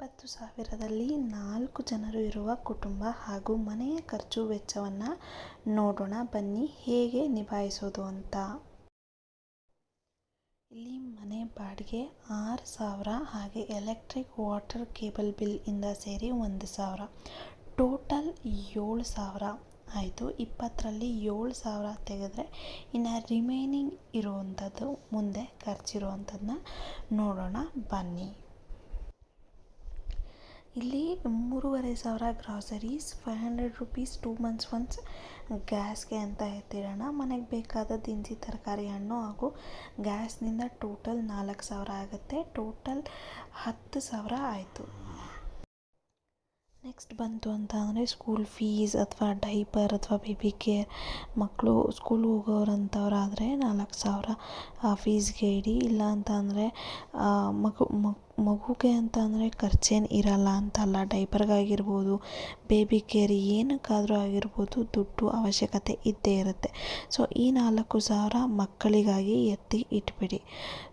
ಇಪ್ಪತ್ತು ಸಾವಿರದಲ್ಲಿ ನಾಲ್ಕು ಜನರು ಇರುವ ಕುಟುಂಬ ಹಾಗೂ ಮನೆಯ ಖರ್ಚು ವೆಚ್ಚವನ್ನು ನೋಡೋಣ, ಬನ್ನಿ, ಹೇಗೆ ನಿಭಾಯಿಸೋದು ಅಂತ. ಇಲ್ಲಿ ಮನೆ ಬಾಡಿಗೆ ಆರು ಸಾವಿರ ಹಾಗೆ ಎಲೆಕ್ಟ್ರಿಕ್ ವಾಟರ್ ಕೇಬಲ್ ಬಿಲ್ ಇಂದ ಸೇರಿ ಒಂದು ಸಾವಿರ. ಟೋಟಲ್ ಏಳು ಸಾವಿರ ಆಯಿತು. ಇಪ್ಪತ್ತರಲ್ಲಿ ಏಳು ಸಾವಿರ ತೆಗೆದ್ರೆ ಇನ್ನು ರಿಮೈನಿಂಗ್ ಇರುವಂಥದ್ದು ಮುಂದೆ ಖರ್ಚಿರುವಂಥದ್ದನ್ನ ನೋಡೋಣ, ಬನ್ನಿ. ಇಲ್ಲಿ ಮೂರುವರೆ ಸಾವಿರ groceries five hundred rupees two months once ಗ್ಯಾಸ್ಗೆ ಅಂತ ಎತ್ತಿಡೋಣ. ಮನೆಗೆ ಬೇಕಾದ ದಿನಸಿ ತರಕಾರಿ ಹಣ್ಣು ಹಾಗೂ ಗ್ಯಾಸ್ನಿಂದ ಟೋಟಲ್ ನಾಲ್ಕು ಸಾವಿರ ಆಗುತ್ತೆ. ಟೋಟಲ್ ಹತ್ತು ಸಾವಿರ ಆಯಿತು. ನೆಕ್ಸ್ಟ್ ಬಂತು ಅಂತ ಅಂದರೆ ಸ್ಕೂಲ್ ಫೀಸ್ ಅಥವಾ ಡೈಪರ್ ಅಥವಾ ಬೇಬಿ ಕೇರ್ ಮಕ್ಕಳು ಸ್ಕೂಲ್ ಹೋಗೋರಂಥವ್ರಾದರೆ ನಾಲ್ಕು ಸಾವಿರ ಫೀಸ್ಗೆ ಇಡಿ. ಇಲ್ಲ ಅಂತ ಅಂದರೆ ಮಗು ಮಗುಗೆ ಅಂತ ಅಂದರೆ ಖರ್ಚೇನು ಇರಲ್ಲ ಅಂತಲ್ಲ, ಡೈಪರ್ಗಾಗಿರ್ಬೋದು, ಬೇಬಿ ಕೇರ್ ಏನಕ್ಕಾದರೂ ಆಗಿರ್ಬೋದು ದುಡ್ಡು ಅವಶ್ಯಕತೆ ಇದ್ದೇ ಇರುತ್ತೆ. ಸೊ, ಈ ನಾಲ್ಕು ಸಾವಿರ ಮಕ್ಕಳಿಗಾಗಿ ಎತ್ತಿ ಇಟ್ಬಿಡಿ.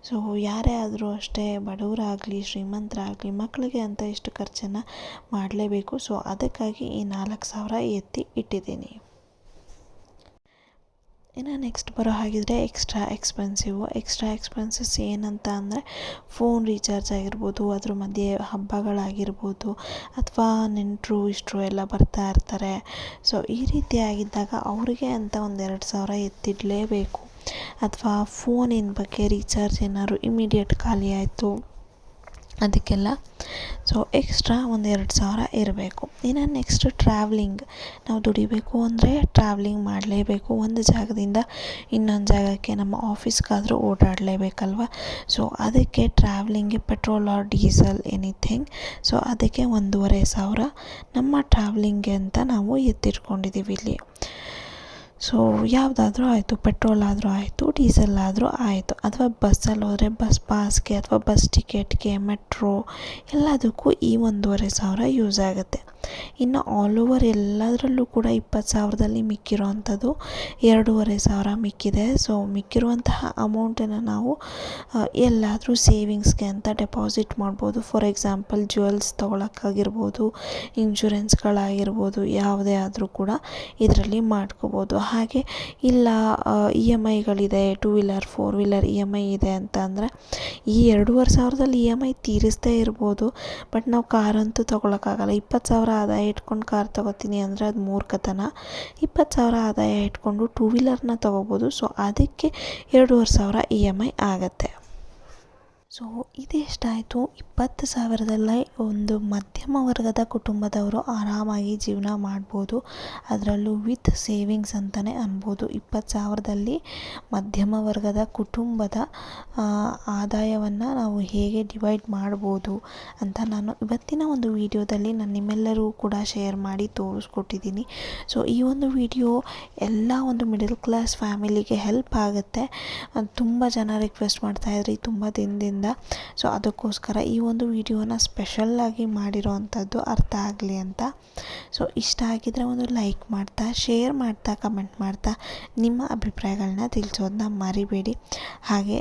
ಸೊ, ಯಾರೇ ಆದರೂ ಅಷ್ಟೇ ಬಡವರಾಗಲಿ, ಶ್ರೀಮಂತರಾಗಲಿ, ಮಕ್ಕಳಿಗೆ ಅಂತ ಇಷ್ಟು ಖರ್ಚನ್ನು ಮಾಡಲೇಬೇಕು. ಸೊ, ಅದಕ್ಕಾಗಿ ಈ ನಾಲ್ಕು ಸಾವಿರ ಎತ್ತಿ ಇಟ್ಟಿದ್ದೀನಿ. ಇನ್ನು ನೆಕ್ಸ್ಟ್ ಬರೋ ಹಾಗಿದ್ರೆ ಎಕ್ಸ್ಟ್ರಾ ಎಕ್ಸ್ಪೆನ್ಸಿವ್ ಎಕ್ಸ್ಟ್ರಾ ಎಕ್ಸ್ಪೆನ್ಸಸ್ ಏನಂತ ಅಂದರೆ ಫೋನ್ ರೀಚಾರ್ಜ್ ಆಗಿರ್ಬೋದು, ಅದ್ರ ಮಧ್ಯೆ ಹಬ್ಬಗಳಾಗಿರ್ಬೋದು, ಅಥವಾ ನೆಂಟರು, ಇಷ್ಟರು ಎಲ್ಲ ಬರ್ತಾ ಇರ್ತಾರೆ. ಸೊ ಈ ರೀತಿ ಆಗಿದ್ದಾಗ ಅವರಿಗೆ ಅಂತ ಒಂದು ಎರಡು ಸಾವಿರ ಎತ್ತಿಡಲೇಬೇಕು. ಅಥವಾ ಫೋನಿನ ಬಗ್ಗೆ ರೀಚಾರ್ಜ್ ಏನಾದ್ರು ಇಮಿಡಿಯೇಟ್ ಖಾಲಿ ಆಯಿತು. ಅದಕ್ಕೆಲ್ಲ. ಸೊ ಎಕ್ಸ್ಟ್ರಾ ಒಂದು ಎರಡು ಸಾವಿರ ಇರಬೇಕು. ಇನ್ನು ನೆಕ್ಸ್ಟ್ ಟ್ರಾವ್ಲಿಂಗ್ ನಾವು ದುಡಿಬೇಕು ಅಂದರೆ ಟ್ರಾವ್ಲಿಂಗ್ ಮಾಡಲೇಬೇಕು. ಒಂದು ಜಾಗದಿಂದ ಇನ್ನೊಂದು ಜಾಗಕ್ಕೆ ನಮ್ಮ ಆಫೀಸ್ಗಾದರೂ ಓಡಾಡಲೇಬೇಕಲ್ವ? ಸೊ ಅದಕ್ಕೆ ಟ್ರಾವ್ಲಿಂಗ್ಗೆ petrol or diesel anything so ಅದಕ್ಕೆ ಒಂದೂವರೆ ಸಾವಿರ ನಮ್ಮ ಟ್ರಾವ್ಲಿಂಗ್ಗೆ ಅಂತ ನಾವು ಎತ್ತಿಟ್ಕೊಂಡಿದ್ದೀವಿ ಇಲ್ಲಿ. ಸೊ ಯಾವುದಾದ್ರೂ ಆಯಿತು ಪೆಟ್ರೋಲ್ ಆದರೂ ಆಯಿತು ಡೀಸೆಲ್ ಆದರೂ ಆಯಿತು. ಅಥವಾ ಬಸ್ಸಲ್ಲಿ ಹೋದರೆ ಬಸ್ ಪಾಸ್ಗೆ ಅಥವಾ ಬಸ್ ಟಿಕೆಟ್ಗೆ ಮೆಟ್ರೋ ಎಲ್ಲದಕ್ಕೂ ಈ ಒಂದೂವರೆ ಸಾವಿರ ಯೂಸ್ ಆಗುತ್ತೆ. ಇನ್ನು ಆಲ್ ಓವರ್ ಎಲ್ಲದರಲ್ಲೂ ಕೂಡ ಇಪ್ಪತ್ತು ಸಾವಿರದಲ್ಲಿ ಮಿಕ್ಕಿರುವಂಥದ್ದು ಎರಡೂವರೆ ಸಾವಿರ ಮಿಕ್ಕಿದೆ. ಸೊ ಮಿಕ್ಕಿರುವಂತಹ ಅಮೌಂಟನ್ನು ನಾವು ಎಲ್ಲಾದರೂ ಸೇವಿಂಗ್ಸ್ಗೆ ಅಂತ ಡೆಪಾಸಿಟ್ ಮಾಡ್ಬೋದು. ಫಾರ್ ಎಕ್ಸಾಂಪಲ್ ಜ್ಯುವೆಲ್ಸ್ ತೊಗೊಳಕ್ಕಾಗಿರ್ಬೋದು ಇನ್ಶೂರೆನ್ಸ್ಗಳಾಗಿರ್ಬೋದು ಯಾವುದೇ ಆದರೂ ಕೂಡ ಇದರಲ್ಲಿ ಮಾಡ್ಕೋಬೋದು. ಹಾಗೆ ಇಲ್ಲ E M ಐಗಳಿದೆ two wheeler four wheeler E M I ಇದೆ ಅಂತ ಅಂದರೆ, ಈ ಎರಡೂವರೆ ಸಾವಿರದಲ್ಲಿ ಇ ಎಂ ಐ ತೀರಿಸ್ತೇ ಇರ್ಬೋದು. ಬಟ್ ನಾವು ಕಾರಂತೂ ತೊಗೊಳಕ್ಕಾಗಲ್ಲ. ಇಪ್ಪತ್ತು ಸಾವಿರ ಆದಾಯ ಇಟ್ಕೊಂಡು ಕಾರ್ ತೊಗೋತೀನಿ ಅಂದರೆ ಅದು ಮೂರ್ಖತನ. ಇಪ್ಪತ್ತು ಸಾವಿರ ಆದಾಯ ಇಟ್ಕೊಂಡು ಟೂ ವೀಲರ್ನ ತೊಗೋಬೋದು. ಸೊ ಅದಕ್ಕೆ ಎರಡೂವರೆ ಸಾವಿರ ಇ ಎಂ ಐ ಆಗುತ್ತೆ. ಸೊ, ಇದೆಷ್ಟಾಯಿತು. ಇಪ್ಪತ್ತು ಸಾವಿರದಲ್ಲೇ ಒಂದು ಮಧ್ಯಮ ವರ್ಗದ ಕುಟುಂಬದವರು ಆರಾಮಾಗಿ ಜೀವನ ಮಾಡ್ಬೋದು. ಅದರಲ್ಲೂ ವಿತ್ ಸೇವಿಂಗ್ಸ್ ಅಂತಲೇ ಅನ್ಬೋದು. ಇಪ್ಪತ್ತು ಸಾವಿರದಲ್ಲಿ ಮಧ್ಯಮ ವರ್ಗದ ಕುಟುಂಬದ ಆದಾಯವನ್ನು ನಾವು ಹೇಗೆ ಡಿವೈಡ್ ಮಾಡ್ಬೋದು ಅಂತ ನಾನು ಇವತ್ತಿನ ಒಂದು ವಿಡಿಯೋದಲ್ಲಿ ನಾನು ನಿಮ್ಮೆಲ್ಲರೂ ಕೂಡ ಶೇರ್ ಮಾಡಿ ತೋರಿಸ್ಕೊಟ್ಟಿದ್ದೀನಿ. ಸೊ, ಈ ಒಂದು ವಿಡಿಯೋ ಎಲ್ಲ ಒಂದು ಮಿಡಲ್ ಕ್ಲಾಸ್ ಫ್ಯಾಮಿಲಿಗೆ ಹೆಲ್ಪ್ ಆಗುತ್ತೆ. ತುಂಬ ಜನ ರಿಕ್ವೆಸ್ಟ್ ಮಾಡ್ತಾಯಿದ್ರಿ ತುಂಬ ದಿನದಿಂದ ಸೊ ಅದಕ್ಕೋಸ್ಕರ ಈ ಒಂದು ವಿಡಿಯೋನ ಸ್ಪೆಷಲ್ಲಾಗಿ ಮಾಡಿರೋವಂಥದ್ದು ಅರ್ಥ ಆಗಲಿ ಅಂತ. ಸೊ ಇಷ್ಟ ಆಗಿದ್ರೆ ಒಂದು ಲೈಕ್ ಮಾಡ್ತಾ ಶೇರ್ ಮಾಡ್ತಾ ಕಮೆಂಟ್ ಮಾಡ್ತಾ ನಿಮ್ಮ ಅಭಿಪ್ರಾಯಗಳನ್ನ ತಿಳಿಸೋದನ್ನ ಮರಿಬೇಡಿ. ಹಾಗೆ